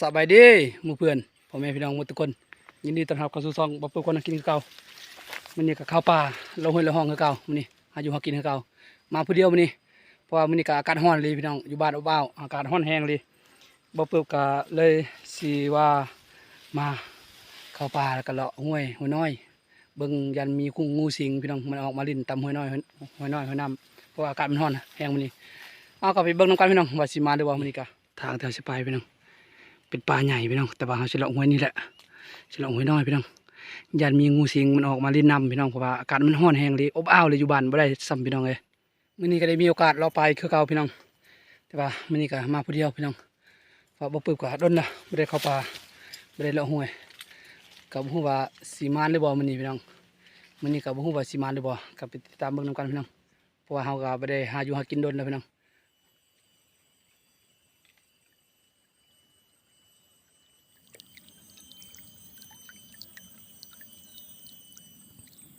สบายดีหมู่เพื่อนพ่อแม่พี่น้องหมดทุกคน ยินดีต้อนรับเข้าสู่ซองบ่เปิดคนกินเก่ามื้อนี้ก็ข้าวปลาลงห้วยละห้องเก่ามื้อนี้หาอยู่หากินเก่ามาผู้เดียวมื้อนี้เพราะว่ามื้อนี้ก็อากาศร้อนเลยพี่น้องอยู่บ้านอบาวอากาศร้อนแห้งเลยบ่เปิดก็เลยสิว่ามาข้าวป่าแล้วก็เลาะห้วยห้วยน้อยเบิ่งยันมีกุ้งงูสิงพี่น้องมันออกมาลิ้นตำห้วยน้อยห้วยน้อยห้วยน้ำเพราะอากาศมันร้อนแห้งมื้อนี้เอาก็ไปเบิ่งนํกันพี่น้องว่าสิมาหรือบ่ามื้อนี้ก็ทางแถวสิไปพี่น้อง เป็นปลาใหญ่พี่น้องแต่ว่าเขาจะเลาะห้วยนี่แหละจะเลาะห้วยน้อยพี่น้องยันมีงูสิงมันออกมาลิ้นนำพี่น้องเพราะว่าอากาศมันร้อนแห้งเลยอบอ้าวเลยอยู่บ้านบ่ได้ซ้ำพี่น้องเลยมื้อนี้ก็ได้มีโอกาสเราไปคือเก่าพี่น้อง แต่ว่ามื้อนี้ก็มาผู้เดียวพี่น้องเพราะบ่ปึบก็ดนละบ่ได้เข้าป่าบ่ได้เลาะห้วยก็บ่ฮู้ว่าสิมานหรือบ่มื้อนี้พี่น้องมื้อนี้ก็บ่ฮู้ว่าสิมานหรือบ่ก็ไปติดตามเบิ่งนํกันพี่น้องเพราะว่าเฮาก็บ่ได้หาอยู่หากินดนแล้วพี่น้อง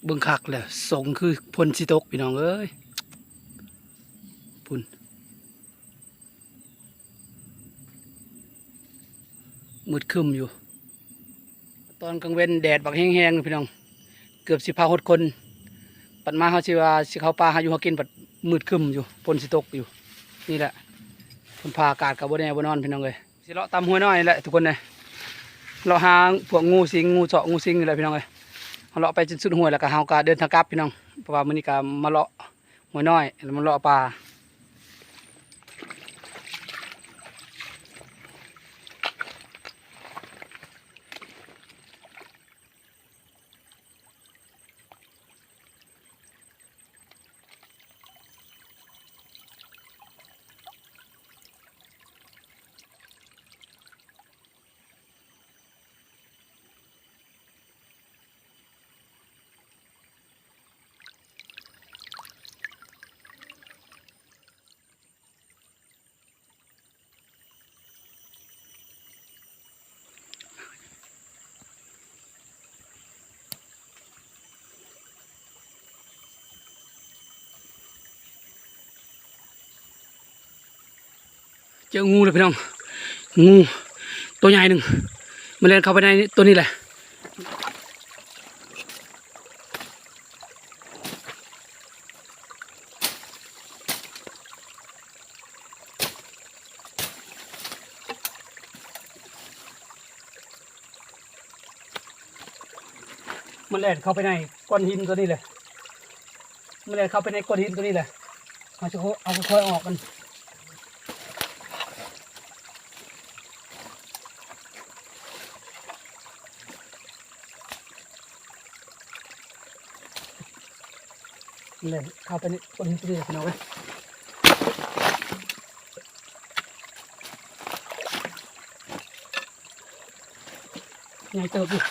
บิ่งคักแหละสงคือพลสิตกพี่น้องเอ้ยพุ่นมืดคึมอยู่ ตอนกลางเว้นแดดบักแห้งๆพี่น้อง เกือบสิพาหดคน ปัดมาเขาสิว่าสิเขาปลาหาอยู่หากินปัดมืดคึมอยู่พลสิตกอยู่ นี่แหละพ่นพาอากาศกับบ่แน่บ่นอนพี่น้องเลยสิเลาะตามห้วยน้อยแหละทุกคนเลยเลาหาพวกงูสิงงูเจาะงูสิงนี่แหละพี่น้องเลย เราเลาะไปจนสุดห้วยแล้วก็เฮาก็เดินทางกลับพี่น้องเพราะว่ามื้อนี้ก็มาเลาะหัวน้อยแล้วมาเลาะปลา เจองูเลยพี่น้อง งูตัวใหญ่หนึ่งมันเล่นเข้าไปในตัวนี้แหละมันเล่นเข้าไปในก้อนหินตัวนี้เลยมันเล่นเข้าไปในก้อนหินตัวนี้เลยเอาจะเอาค่อยออกกัน เลยเข้าไปในคนหินตันี้พี่น้องเว้ยใหญ่เติบอยู่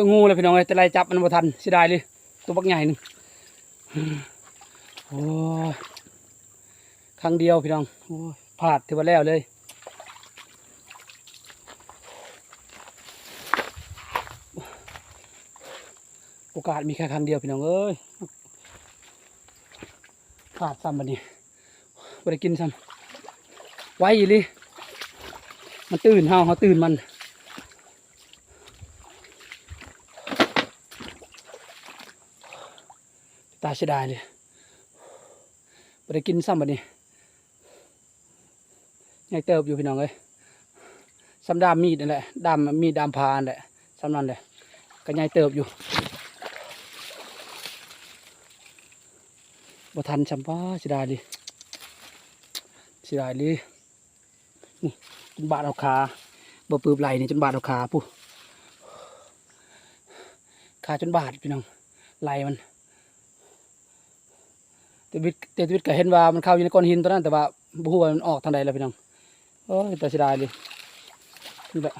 องูเลยพี่น้องเอ้ยแต่ไล่จับมันบ่ทันเสียดายเลยตัวบักใหญ่หนึ่งโอ้ยครั้งเดียวพี่น้องโอ้ยพลาดถือว่าแล้วเลยโอกาสมีแค่ครั้งเดียวพี่น้องเอ้ยพลาดซ้ำบัดนี้ไม่ได้กินซ้ำไว้อีลิมันตื่นเฮาเฮาตื่นมันาเสียดายเลยไม่ได้กินซ้ำบัดนี้ยังเติบอยู่พี่น้องเอ้ยซ้ำดามมีดนั่นแหละดามมีดดามพานแหละซ้ำนั่นแหละก็ยังเติบอยู่บ่ทันจำป้าเสียดายดิเสียดายเลยนี่จนบาดเอาขาบ่ปืบไหลนี่จนบาดเอาขาปุ๊ขาจนบาดพี่น้องไหลมัน แต่วิทย์แต่วิทย์ก็เห็นว่ามันเข้าอยู่ในก้อนหินตัวนั้นแต่ว่าบ่ฮู้ว่ามันออกทางใดแล้วพี่น้องโอ้ยแต่เสียดายเลยนี่แหละ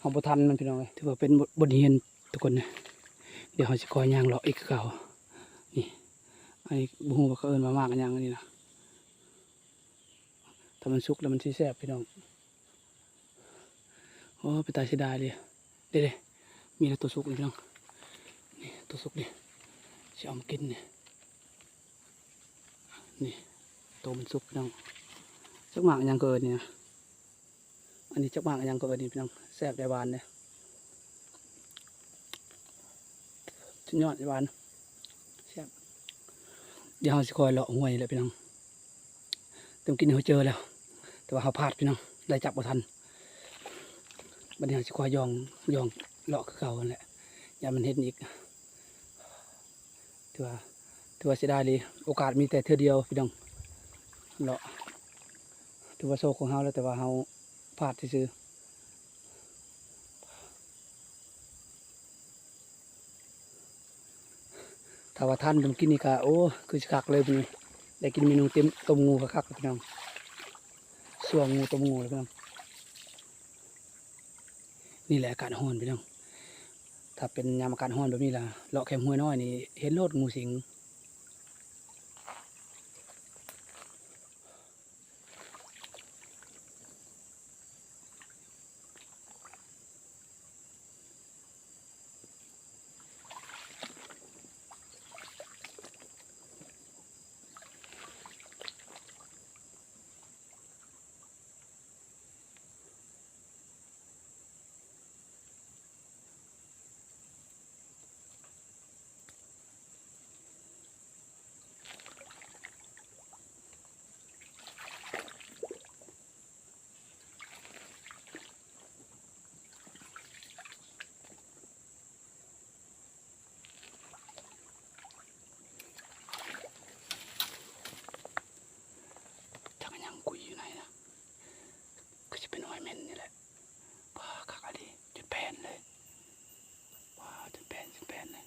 ของบ่ทันมันพี่น้องเลยถือว่าเป็นบทเรียนทุกคนนะเดี๋ยวเขาจะคอยย่างเลาะอีกเก่านี่อันนี้บ่ฮู้ว่าเขาเอิ้นว่ามากกันยังอันนี้นะถ้ามันสุกแล้วมันสิแซ่บพี่น้องโอ้ไปตายเสียดายเลยเด้เด้มีแล้วตัวสุกเลยพี่น้องนี่ตัวสุกนี่จะเอามากินเนี่ตัวมันสุกพี่น้องจักหมากยังเกิดเนี่ยอันนี้จักหมากยังเกิดนี่พี่น้องแซ่บได้หวานเนี่ยชุดยอดได้หวานแซ่บเดี๋ยวเราจะคอยเลาะห้วยเลยพี่น้องเต็มกินเขาเจอแล้ว แต่ว่าเขาพลาดพี่น้องได้จับบ่ทันบัดนี้เขาจะคอยยองยองเลาะเก่ากันแหละอย่ามันเห็นอีกถือว่า ถือว่าเสียดายเลยโอกาสมีแต่เทื่อเดียวพี่น้องเลาะถือว่าโชคของเขาแล้วแต่ว่าเขาพลาดซื่อถ้าว่าท่านเป็นกินนี่ก็โอ้คือสิคักเลยพี่น้องได้กินเมนูเต็มต้มงูคักพี่น้องส่วงงูตัวงูเลยพี่น้องนี่แหละอากาศห้อนพี่น้องถ้าเป็นยามอากาศห้อนแบบนี้ล่ะเลาะแคมห้วยน้อยนี่เห็นโลดงูสิง จะเป็นหอยเม่นนี่แหละว้าคักอะไรจุดแปนเลยว้าจุดแปนจุดแปนเลย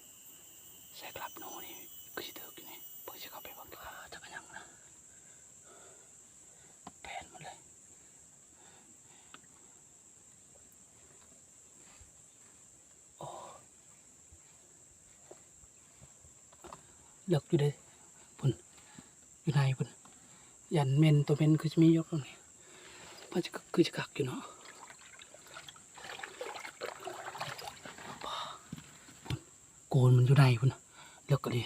ใส่กลับโน่นี่ก็จะเถิกอยู่นี่เพื่อจะเข้าไปบังว้าจักรยังนะแปนหมดเลยเลิกอยู่เด้พุ่นอยู่ในพุ่นยันเมนตัวเมนคือจะมียกตรงนี้ มันจะคือจะกักอยู่เนาะโกนมันอยู่ในพุ่นเลิกก็ดี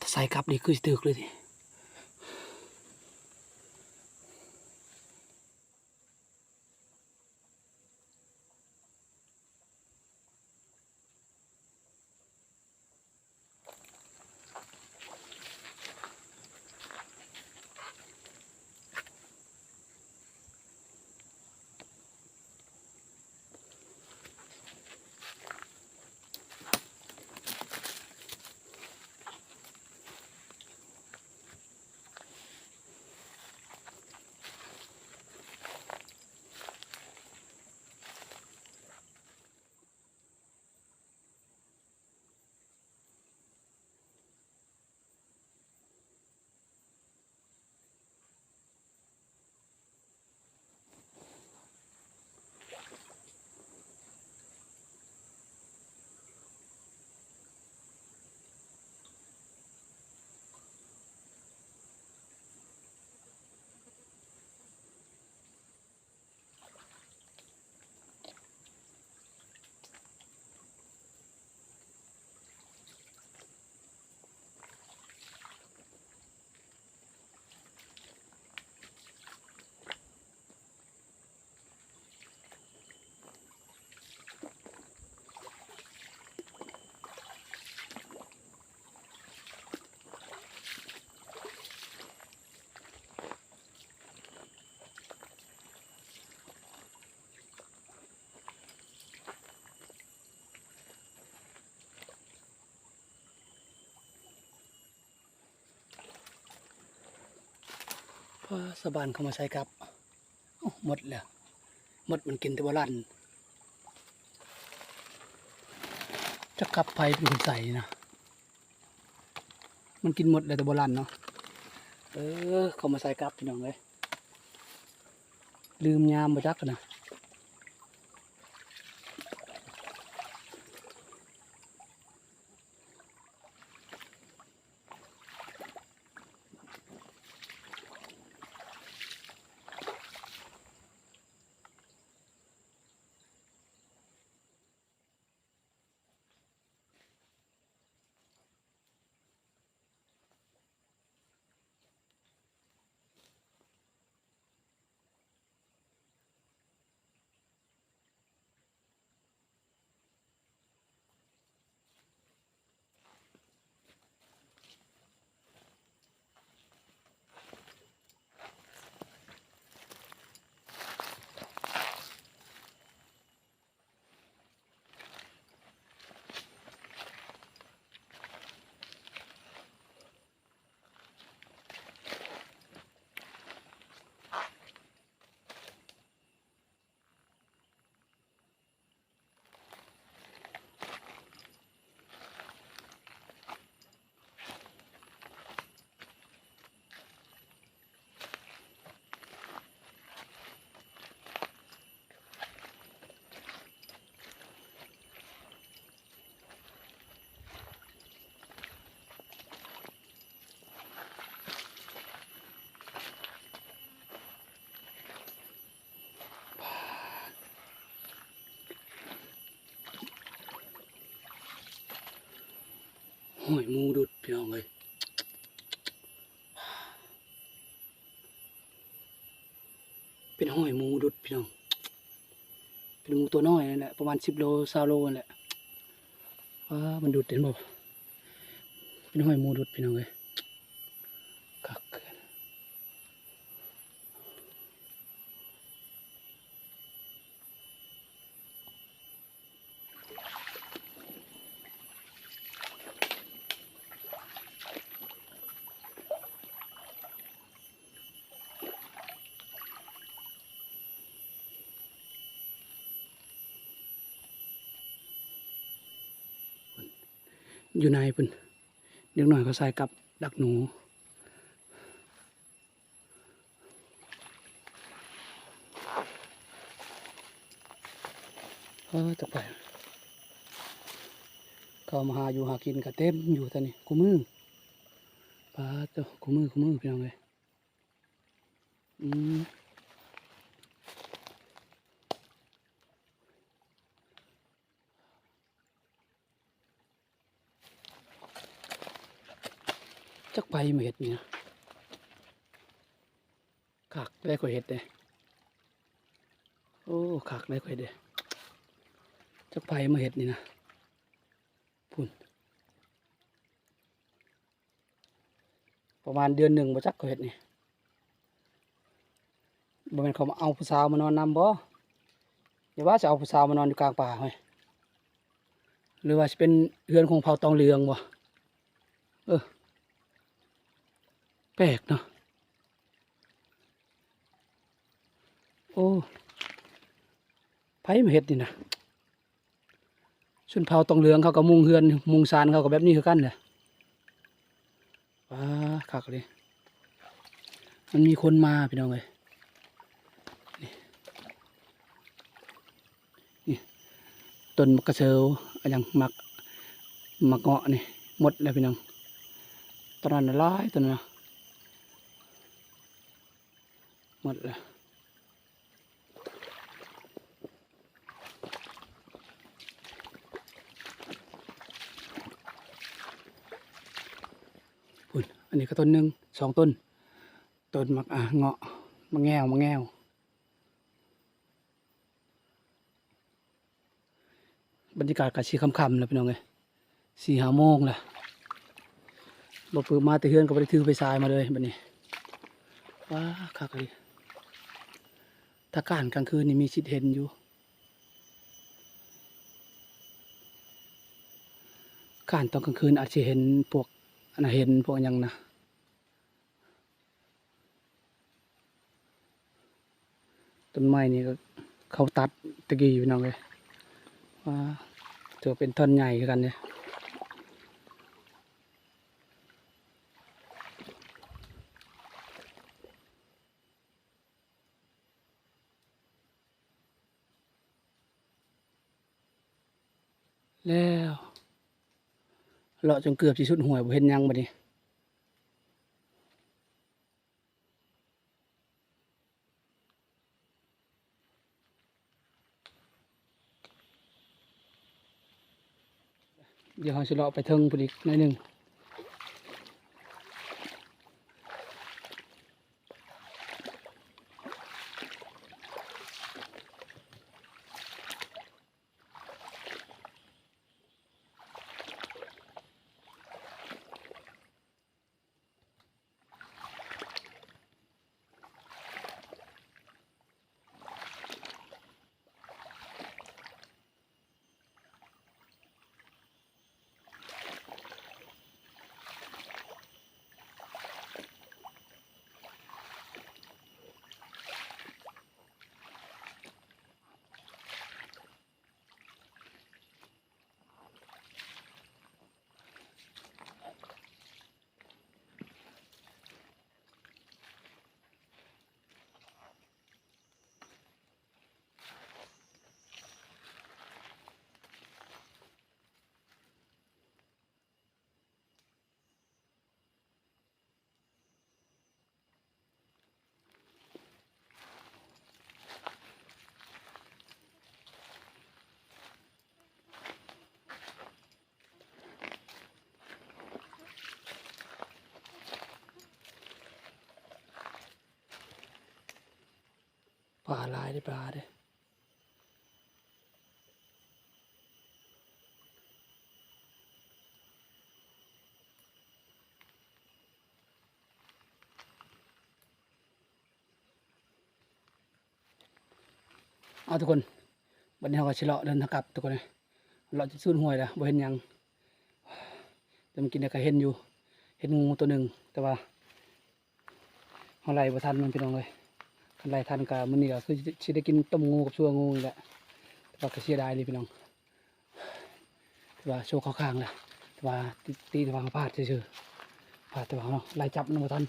ถ้าใส่กลับดีคือจะตึกเลยที พอสบานเข้ามาใช้ครับหมดแล้วหมดมันกินแต่ว่าลั่นจะกลับไปเป็นคนใส่นะมันกินหมดเลยแต่โบราณเนาะเออเขามาใส่กลับพี่น้องเลยลืมยามมาจักกันนะ ยมูดุดพี่น้องเลยเป็นห้อยมูดุดพี่น้อง เป็นมูตัวน้อยนั่นแหละประมาณสิบโลซาโลนั่นแหละว้ามันดุดเห็นบ่เป็นห้อยมูดุดพี่น้องเลย อยู่ในพิ่นเด็กหน่อยเขาใส่กับดักหนูเออจะไปเขามาหาอยู่หากินกับเต็มอยู่ท่านี่กูมือปลาเจ้ากูมือกูมือพี่น้องเลยอืม จักไปมาเห็ดนี่นะขากได้ข่อยเห็ดเด้โอ้ขากได้ข่อยเด้จักไผ่มาเห็ดนี่นะพุ่นประมาณเดือนหนึ่งมาจักเขาเห็ดนี่บ่แม่นเขามาเอาผู้สาวมานอนนำบ่อย่าว่าจะเอาผู้สาวมานอนอยู่กลางป่าเฮ้ยหรือว่าจะเป็นเรือนของเผ่าตองเหลืองบ่เออ แปลกเนาะโอ้ไผ่มาเห็ดนี่นะชุนเผาตองเหลืองเขาก็มุงเฮือน มุงซานเขาก็แบบนี้คือกันเลยว้าคักเลยมันมีคนมาพี่น้องเลยนี่ต้นมะกระเซวอะไรอย่างมักมักเงาะนี่หมดแล้วพี่น้องตอนนั้นน่ะหลายตอนนั้นน่ะห มดแล้วพุ่นอันนี้ก็ต้นหนึ่งสองต้น ต้นมักอะเงาะมะแงวมะแงวบรรยากาศกะชีค่ำๆแล้วพี่น้องเอ้ยสี่ห้าโมงแล้วบอกปืนมาแต่เฮือนก็ไปถือไปทรายมาเลยบัดนี้ว้าคักเลย ถ้าการกลางคืนนี่มีชิดเห็นอยู่ การตอนกลางคืนอาจจะเห็นพวกอันเห็นพวกยังนะต้นไม้นี่ก็เขาตัดตะกี้อยู่น้องเลยว่าจะเป็นท่อนใหญ่กันเนี่ย เลาะจนเกือบสิสุดห่วยบ่เห็นยังบัดนี้เดี๋ยวเราจะเลาะไปเทิงพอดีหน่อยหนึ่ง ปลาลายได้ปลาเด้เอาทุกคนวันนี้เราก็ชิเลาะเดินทางกลับทุกคนเลยเราจะสู้ห่วยแล้วบ่เห็นยังแต่มันกินได้ก็เห็นอยู่ เห็นงูตัวหนึ่งแต่ว่าเราไล่บ่ทันมันพี่น้องเลย ลายทันกับมันนี่ก็คือสิได้กินต้มงูกับชัวงูนี่แหละแต่ว่าก็เสียดายเลยพี่น้องแต่ว่าโชว์เข้าข้างแหละแต่ว่าตีตีแต่ว่าพลาดเฉยๆพลาดแต่ว่าเนาะไล่จับมันมทัน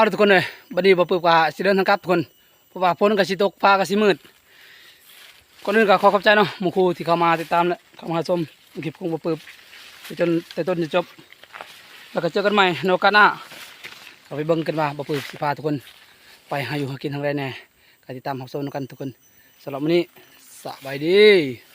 เอาทุกคนเลยบัดนี้บ่ปึบว่าสิเดินทางกลับทุกคนเพราะว่าฝนก็สิตกฟ้าก็สิมืดก่อนอื่นก็ขอขอบใจเนาะหมู่ครูที่เข้ามาติดตามและเข้ามาชมคลิปของบ่ปึบไปจนแต่ต้นจนจบ แล้วก็เจอกันใหม่ในโอกาสหน้าเราไปเบิ่งกันว่าบ่ปึบสิพาทุกคน ไปหาอยู่หากินทางใดแน่ก็ติดตามรับชมกันทุกคนสำหรับวันนี้สบายดี